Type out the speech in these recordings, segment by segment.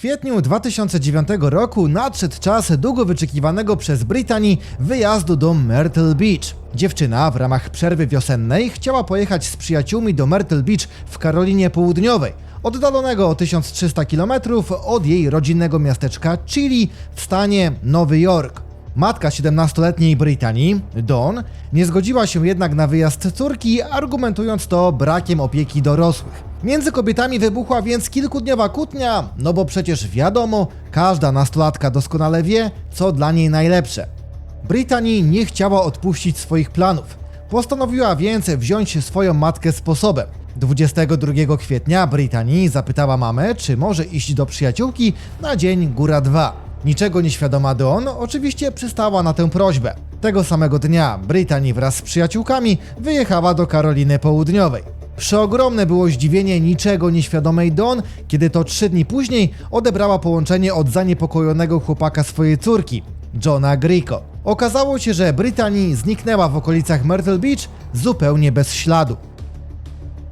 kwietniu 2009 roku nadszedł czas długo wyczekiwanego przez Britanii wyjazdu do Myrtle Beach. Dziewczyna w ramach przerwy wiosennej chciała pojechać z przyjaciółmi do Myrtle Beach w Karolinie Południowej, oddalonego o 1300 km od jej rodzinnego miasteczka Chili w stanie Nowy Jork. Matka 17-letniej Brytanii, Dawn, nie zgodziła się jednak na wyjazd córki, argumentując to brakiem opieki dorosłych. Między kobietami wybuchła więc kilkudniowa kłótnia, no bo przecież wiadomo, każda nastolatka doskonale wie, co dla niej najlepsze. Brytanii nie chciała odpuścić swoich planów. Postanowiła więc wziąć swoją matkę sposobem. 22 kwietnia Brytanii zapytała mamę, czy może iść do przyjaciółki na dzień Góra 2. Niczego nieświadoma Dawn oczywiście przystała na tę prośbę. Tego samego dnia Brytanii wraz z przyjaciółkami wyjechała do Karoliny Południowej. Przeogromne było zdziwienie niczego nieświadomej Dawn, kiedy to trzy dni później odebrała połączenie od zaniepokojonego chłopaka swojej córki, Johna Grico. Okazało się, że Brytanii zniknęła w okolicach Myrtle Beach zupełnie bez śladu.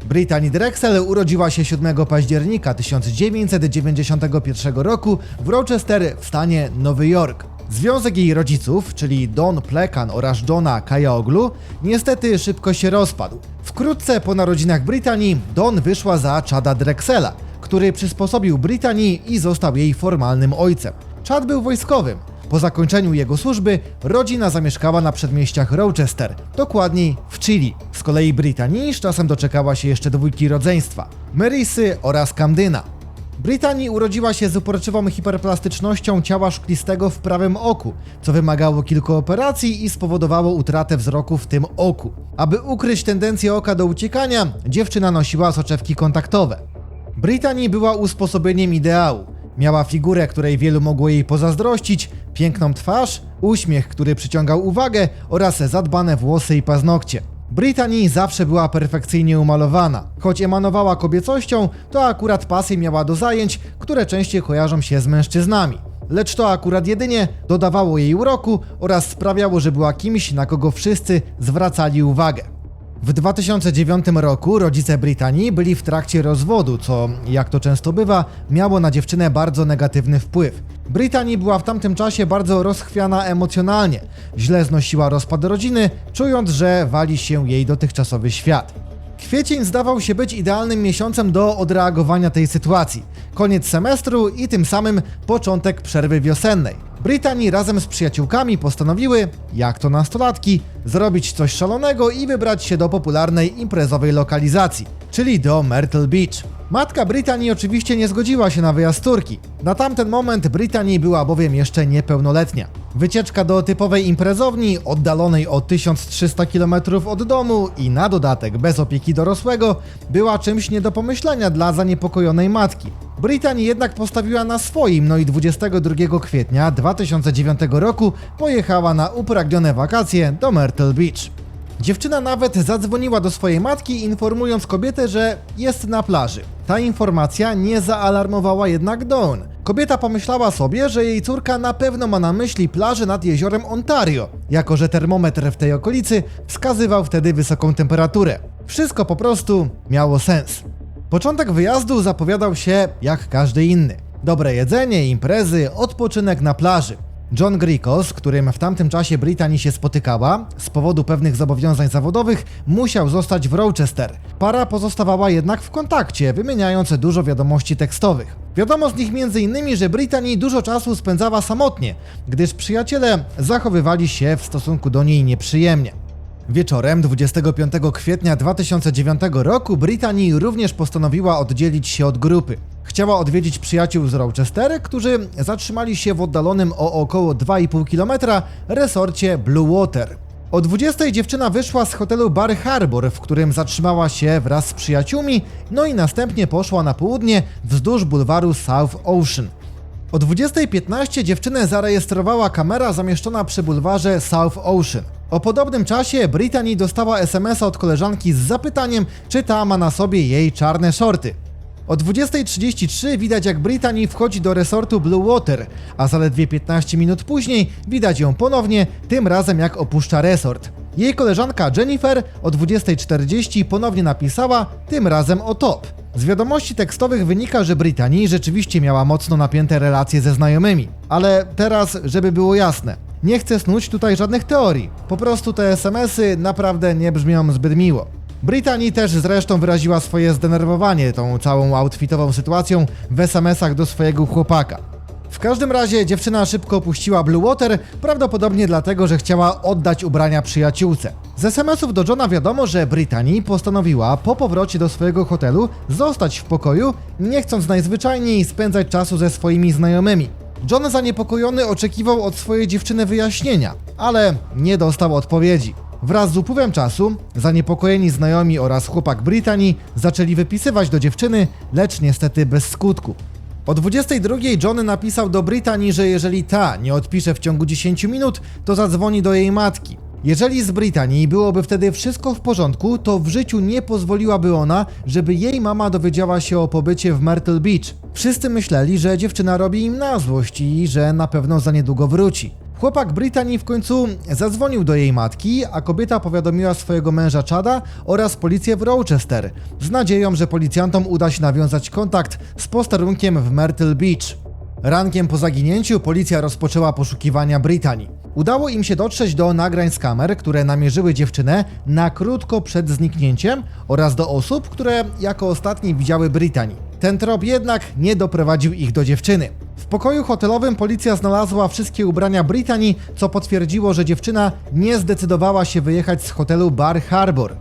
Brittany Drexel urodziła się 7 października 1991 roku w Rochester w stanie Nowy Jork. Związek jej rodziców, czyli Don Plekan oraz Johna Kajaoglu, niestety szybko się rozpadł. Wkrótce po narodzinach Brytanii Don wyszła za Chada Drexela, który przysposobił Brytanii i został jej formalnym ojcem. Chad był wojskowym. Po zakończeniu jego służby rodzina zamieszkała na przedmieściach Rochester, dokładniej w Chile. Z kolei Brytanii z czasem doczekała się jeszcze dwójki rodzeństwa, Marysy oraz Camdyna. Brytanii urodziła się z uporczywą hiperplastycznością ciała szklistego w prawym oku, co wymagało kilku operacji i spowodowało utratę wzroku w tym oku. Aby ukryć tendencję oka do uciekania, dziewczyna nosiła soczewki kontaktowe. Brytanii była usposobieniem ideału. Miała figurę, której wielu mogło jej pozazdrościć, piękną twarz, uśmiech, który przyciągał uwagę oraz zadbane włosy i paznokcie. Brytanii zawsze była perfekcyjnie umalowana. Choć emanowała kobiecością, to akurat pasy miała do zajęć, które częściej kojarzą się z mężczyznami. Lecz to akurat jedynie dodawało jej uroku oraz sprawiało, że była kimś, na kogo wszyscy zwracali uwagę. W 2009 roku rodzice Brytanii byli w trakcie rozwodu, co, jak to często bywa, miało na dziewczynę bardzo negatywny wpływ. Brytanii była w tamtym czasie bardzo rozchwiana emocjonalnie, źle znosiła rozpad rodziny, czując, że wali się jej dotychczasowy świat. Kwiecień zdawał się być idealnym miesiącem do odreagowania tej sytuacji. Koniec semestru i tym samym początek przerwy wiosennej. Brytanii razem z przyjaciółkami postanowiły, jak to nastolatki, zrobić coś szalonego i wybrać się do popularnej imprezowej lokalizacji, czyli do Myrtle Beach. Matka Brytanii oczywiście nie zgodziła się na wyjazd Turki. Na tamten moment Brytanii była bowiem jeszcze niepełnoletnia. Wycieczka do typowej imprezowni, oddalonej o 1300 km od domu i na dodatek bez opieki dorosłego, była czymś nie do pomyślenia dla zaniepokojonej matki. Brytanii jednak postawiła na swoim, no i 22 kwietnia 2009 roku pojechała na upragnione wakacje do Myrtle Beach. Dziewczyna nawet zadzwoniła do swojej matki, informując kobietę, że jest na plaży. Ta informacja nie zaalarmowała jednak Dawn. Kobieta pomyślała sobie, że jej córka na pewno ma na myśli plażę nad jeziorem Ontario, jako że termometr w tej okolicy wskazywał wtedy wysoką temperaturę. Wszystko po prostu miało sens. Początek wyjazdu zapowiadał się jak każdy inny. Dobre jedzenie, imprezy, odpoczynek na plaży. John Grico, z którym w tamtym czasie Brytanii się spotykała, z powodu pewnych zobowiązań zawodowych, musiał zostać w Rochester. Para pozostawała jednak w kontakcie, wymieniając dużo wiadomości tekstowych. Wiadomo z nich m.in., że Brytanii dużo czasu spędzała samotnie, gdyż przyjaciele zachowywali się w stosunku do niej nieprzyjemnie. Wieczorem 25 kwietnia 2009 roku Brytanii również postanowiła oddzielić się od grupy. Chciała odwiedzić przyjaciół z Rochester, którzy zatrzymali się w oddalonym o około 2,5 km resorcie Blue Water. O 20 dziewczyna wyszła z hotelu Bar Harbor, w którym zatrzymała się wraz z przyjaciółmi, no i następnie poszła na południe wzdłuż bulwaru South Ocean. O 20.15 dziewczynę zarejestrowała kamera zamieszczona przy bulwarze South Ocean. O podobnym czasie Brittany dostała SMS-a od koleżanki z zapytaniem, czy ta ma na sobie jej czarne shorty. O 20.33 widać jak Brittany wchodzi do resortu Blue Water, a zaledwie 15 minut później widać ją ponownie, tym razem jak opuszcza resort. Jej koleżanka Jennifer o 20.40 ponownie napisała, tym razem o top. Z wiadomości tekstowych wynika, że Brittany rzeczywiście miała mocno napięte relacje ze znajomymi. Ale teraz, żeby było jasne, nie chcę snuć tutaj żadnych teorii. Po prostu te SMS-y naprawdę nie brzmią zbyt miło. Brittany też zresztą wyraziła swoje zdenerwowanie tą całą outfitową sytuacją w SMS-ach do swojego chłopaka. W każdym razie dziewczyna szybko opuściła Blue Water, prawdopodobnie dlatego, że chciała oddać ubrania przyjaciółce. Z SMS-ów do Johna wiadomo, że Brittany postanowiła po powrocie do swojego hotelu zostać w pokoju, nie chcąc najzwyczajniej spędzać czasu ze swoimi znajomymi. John zaniepokojony oczekiwał od swojej dziewczyny wyjaśnienia, ale nie dostał odpowiedzi. Wraz z upływem czasu zaniepokojeni znajomi oraz chłopak Brittany zaczęli wypisywać do dziewczyny, lecz niestety bez skutku. O 22 Johnny napisał do Brittany, że jeżeli ta nie odpisze w ciągu 10 minut, to zadzwoni do jej matki. Jeżeli z Brytanii byłoby wtedy wszystko w porządku, to w życiu nie pozwoliłaby ona, żeby jej mama dowiedziała się o pobycie w Myrtle Beach. Wszyscy myśleli, że dziewczyna robi im na złość i że na pewno za niedługo wróci. Chłopak Brytanii w końcu zadzwonił do jej matki, a kobieta powiadomiła swojego męża Chada oraz policję w Rochester, z nadzieją, że policjantom uda się nawiązać kontakt z posterunkiem w Myrtle Beach. Rankiem po zaginięciu policja rozpoczęła poszukiwania Brytanii. Udało im się dotrzeć do nagrań z kamer, które namierzyły dziewczynę na krótko przed zniknięciem oraz do osób, które jako ostatni widziały Brytanii. Ten trop jednak nie doprowadził ich do dziewczyny. W pokoju hotelowym policja znalazła wszystkie ubrania Brytanii, co potwierdziło, że dziewczyna nie zdecydowała się wyjechać z hotelu Bar Harbor.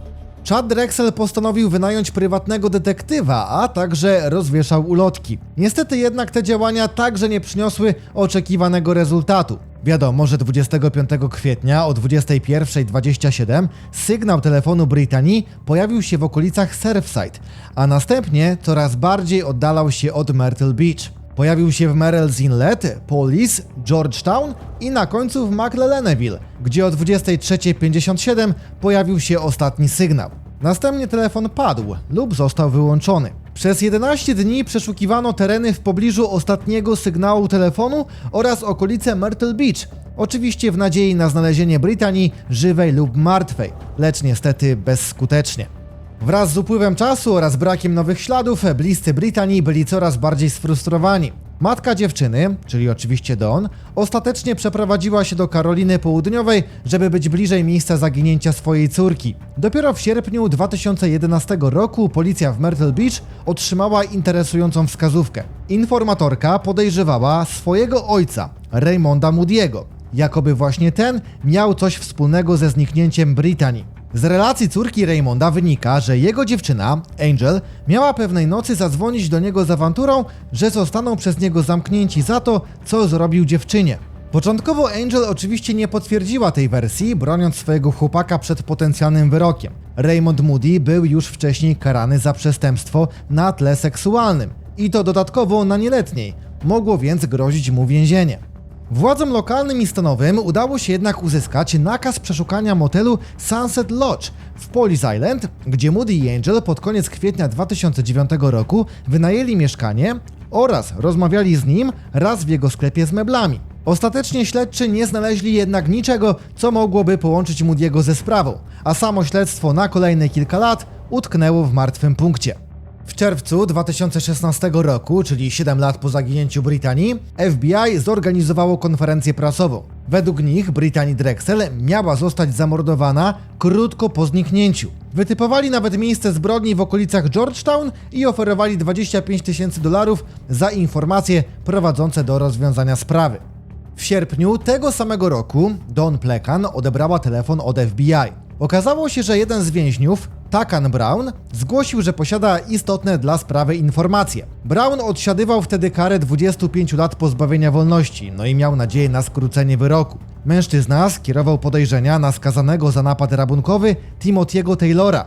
Chad Drexel postanowił wynająć prywatnego detektywa, a także rozwieszał ulotki. Niestety jednak te działania także nie przyniosły oczekiwanego rezultatu. Wiadomo, że 25 kwietnia o 21.27 sygnał telefonu Brytanii pojawił się w okolicach Surfside, a następnie coraz bardziej oddalał się od Myrtle Beach. Pojawił się w Merrill's Inlet, Police, Georgetown i na końcu w McLellanville, gdzie o 23.57 pojawił się ostatni sygnał. Następnie telefon padł lub został wyłączony. Przez 11 dni przeszukiwano tereny w pobliżu ostatniego sygnału telefonu oraz okolice Myrtle Beach, oczywiście w nadziei na znalezienie Brytanii żywej lub martwej, lecz niestety bezskutecznie. Wraz z upływem czasu oraz brakiem nowych śladów, bliscy Brytanii byli coraz bardziej sfrustrowani. Matka dziewczyny, czyli oczywiście Dawn, ostatecznie przeprowadziła się do Karoliny Południowej, żeby być bliżej miejsca zaginięcia swojej córki. Dopiero w sierpniu 2011 roku policja w Myrtle Beach otrzymała interesującą wskazówkę. Informatorka podejrzewała swojego ojca, Raymonda Moody'ego, jakoby właśnie ten miał coś wspólnego ze zniknięciem Brytanii. Z relacji córki Raymonda wynika, że jego dziewczyna, Angel, miała pewnej nocy zadzwonić do niego z awanturą, że zostaną przez niego zamknięci za to, co zrobił dziewczynie. Początkowo Angel oczywiście nie potwierdziła tej wersji, broniąc swojego chłopaka przed potencjalnym wyrokiem. Raymond Moody był już wcześniej karany za przestępstwo na tle seksualnym i to dodatkowo na nieletniej. Mogło więc grozić mu więzienie. Władzom lokalnym i stanowym udało się jednak uzyskać nakaz przeszukania motelu Sunset Lodge w Police Island, gdzie Moody i Angel pod koniec kwietnia 2009 roku wynajęli mieszkanie oraz rozmawiali z nim raz w jego sklepie z meblami. Ostatecznie śledczy nie znaleźli jednak niczego, co mogłoby połączyć Moody'ego ze sprawą, a samo śledztwo na kolejne kilka lat utknęło w martwym punkcie. W czerwcu 2016 roku, czyli 7 lat po zaginięciu Brytanii, FBI zorganizowało konferencję prasową. Według nich Brittany Drexel miała zostać zamordowana krótko po zniknięciu. Wytypowali nawet miejsce zbrodni w okolicach Georgetown i oferowali 25 tysięcy dolarów za informacje prowadzące do rozwiązania sprawy. W sierpniu tego samego roku Don Plekan odebrała telefon od FBI. Okazało się, że jeden z więźniów, Takan Brown, zgłosił, że posiada istotne dla sprawy informacje. Brown odsiadywał wtedy karę 25 lat pozbawienia wolności, no i miał nadzieję na skrócenie wyroku. Mężczyzna skierował podejrzenia na skazanego za napad rabunkowy Timothy'ego Taylora.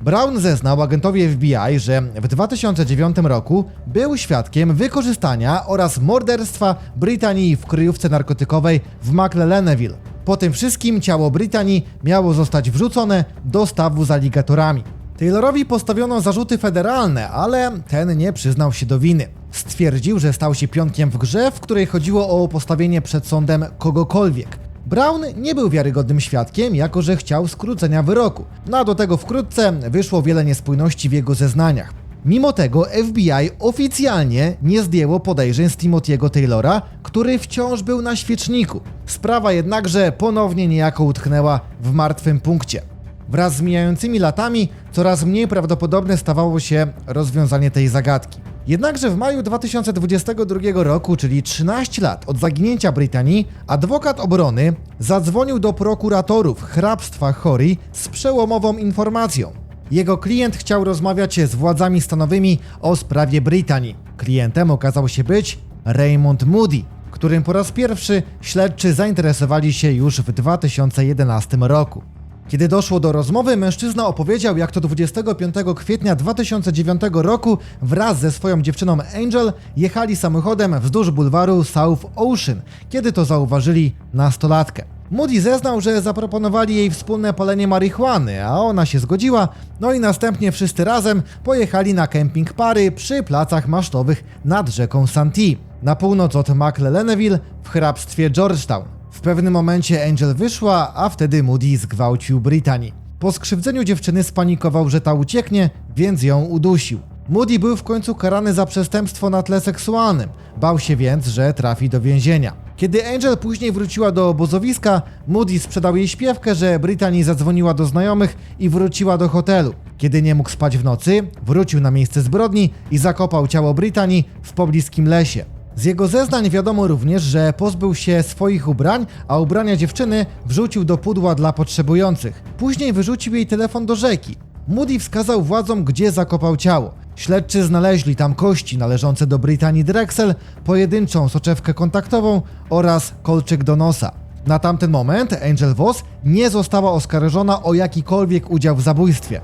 Brown zeznał agentowi FBI, że w 2009 roku był świadkiem wykorzystania oraz morderstwa Brytanii w kryjówce narkotykowej w McLellanville. Po tym wszystkim ciało Brytanii miało zostać wrzucone do stawu z aligatorami. Taylorowi postawiono zarzuty federalne, ale ten nie przyznał się do winy. Stwierdził, że stał się pionkiem w grze, w której chodziło o postawienie przed sądem kogokolwiek. Brown nie był wiarygodnym świadkiem, jako że chciał skrócenia wyroku. No a do tego wkrótce wyszło wiele niespójności w jego zeznaniach. Mimo tego FBI oficjalnie nie zdjęło podejrzeń z Timothy'ego Taylora, który wciąż był na świeczniku. Sprawa jednakże ponownie niejako utknęła w martwym punkcie. Wraz z mijającymi latami coraz mniej prawdopodobne stawało się rozwiązanie tej zagadki. Jednakże w maju 2022 roku, czyli 13 lat od zaginięcia Brytanii, adwokat obrony zadzwonił do prokuratorów hrabstwa Hori z przełomową informacją. Jego klient chciał rozmawiać z władzami stanowymi o sprawie Brytanii. Klientem okazał się być Raymond Moody, którym po raz pierwszy śledczy zainteresowali się już w 2011 roku. Kiedy doszło do rozmowy, mężczyzna opowiedział, jak to 25 kwietnia 2009 roku wraz ze swoją dziewczyną Angel jechali samochodem wzdłuż bulwaru South Ocean, kiedy to zauważyli nastolatkę. Moody zeznał, że zaproponowali jej wspólne palenie marihuany, a ona się zgodziła, no i następnie wszyscy razem pojechali na kemping pary przy placach masztowych nad rzeką Santee, na północ od McLellanville w hrabstwie Georgetown. W pewnym momencie Angel wyszła, a wtedy Moody zgwałcił Brittany. Po skrzywdzeniu dziewczyny spanikował, że ta ucieknie, więc ją udusił. Moody był w końcu karany za przestępstwo na tle seksualnym. Bał się więc, że trafi do więzienia. Kiedy Angel później wróciła do obozowiska, Moody sprzedał jej śpiewkę, że Brittany zadzwoniła do znajomych i wróciła do hotelu. Kiedy nie mógł spać w nocy, wrócił na miejsce zbrodni i zakopał ciało Brittany w pobliskim lesie. Z jego zeznań wiadomo również, że pozbył się swoich ubrań, a ubrania dziewczyny wrzucił do pudła dla potrzebujących. Później wyrzucił jej telefon do rzeki. Moody wskazał władzom, gdzie zakopał ciało. Śledczy znaleźli tam kości należące do Brytanii Drexel, pojedynczą soczewkę kontaktową oraz kolczyk do nosa. Na tamten moment Angel Voss nie została oskarżona o jakikolwiek udział w zabójstwie.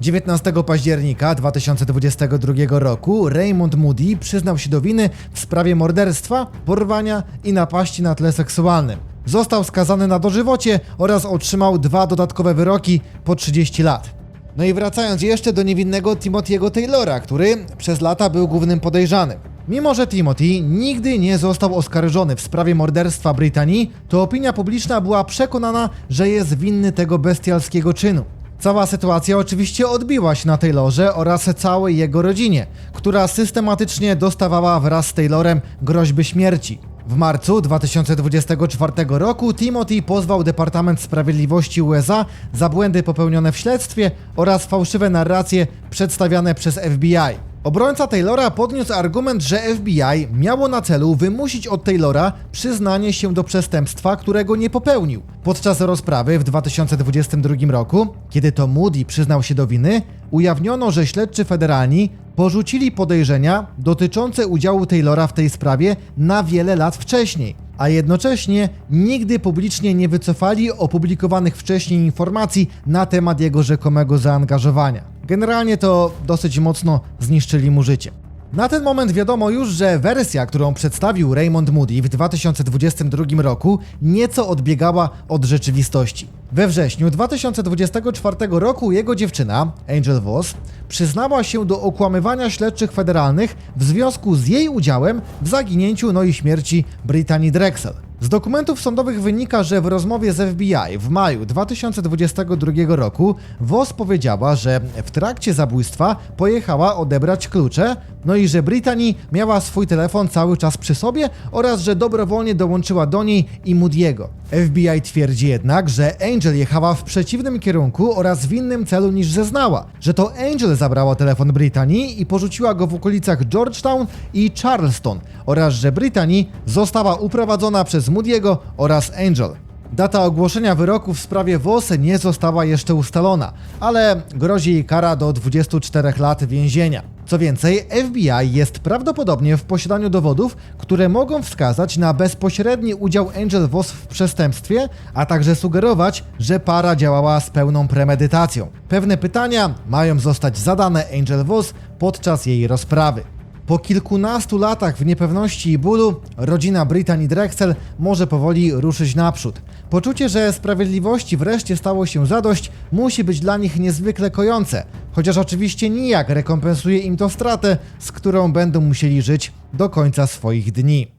19 października 2022 roku Raymond Moody przyznał się do winy w sprawie morderstwa, porwania i napaści na tle seksualnym. Został skazany na dożywocie oraz otrzymał dwa dodatkowe wyroki po 30 lat. No i wracając jeszcze do niewinnego Timothy'ego Taylora, który przez lata był głównym podejrzanym. Mimo, że Timothy nigdy nie został oskarżony w sprawie morderstwa Brytanii, to opinia publiczna była przekonana, że jest winny tego bestialskiego czynu. Cała sytuacja oczywiście odbiła się na Taylorze oraz całej jego rodzinie, która systematycznie dostawała wraz z Taylorem groźby śmierci. W marcu 2024 roku Timothy pozwał Departament Sprawiedliwości USA za błędy popełnione w śledztwie oraz fałszywe narracje przedstawiane przez FBI. Obrońca Taylora podniósł argument, że FBI miało na celu wymusić od Taylora przyznanie się do przestępstwa, którego nie popełnił. Podczas rozprawy w 2022 roku, kiedy to Moody przyznał się do winy, ujawniono, że śledczy federalni porzucili podejrzenia dotyczące udziału Taylora w tej sprawie na wiele lat wcześniej, a jednocześnie nigdy publicznie nie wycofali opublikowanych wcześniej informacji na temat jego rzekomego zaangażowania. Generalnie to dosyć mocno zniszczyli mu życie. Na ten moment wiadomo już, że wersja, którą przedstawił Raymond Moody w 2022 roku, nieco odbiegała od rzeczywistości. We wrześniu 2024 roku jego dziewczyna, Angel Voss, przyznała się do okłamywania śledczych federalnych w związku z jej udziałem w zaginięciu no i śmierci Brittany Drexel. Z dokumentów sądowych wynika, że w rozmowie z FBI w maju 2022 roku Voss powiedziała, że w trakcie zabójstwa pojechała odebrać klucze, no i że Brittany miała swój telefon cały czas przy sobie oraz że dobrowolnie dołączyła do niej i Moody'ego. FBI twierdzi jednak, że Angel jechała w przeciwnym kierunku oraz w innym celu niż zeznała, że to Angel zabrała telefon Brittany i porzuciła go w okolicach Georgetown i Charleston oraz że Brittany została uprowadzona przez Moody'ego oraz Angel. Data ogłoszenia wyroku w sprawie Wosy nie została jeszcze ustalona, ale grozi jej kara do 24 lat więzienia. Co więcej, FBI jest prawdopodobnie w posiadaniu dowodów, które mogą wskazać na bezpośredni udział Angel Voss w przestępstwie, a także sugerować, że para działała z pełną premedytacją. Pewne pytania mają zostać zadane Angel Voss podczas jej rozprawy. Po kilkunastu latach w niepewności i bólu, rodzina Brittany Drexel może powoli ruszyć naprzód. Poczucie, że sprawiedliwości wreszcie stało się zadość, musi być dla nich niezwykle kojące, chociaż oczywiście nijak rekompensuje im to stratę, z którą będą musieli żyć do końca swoich dni.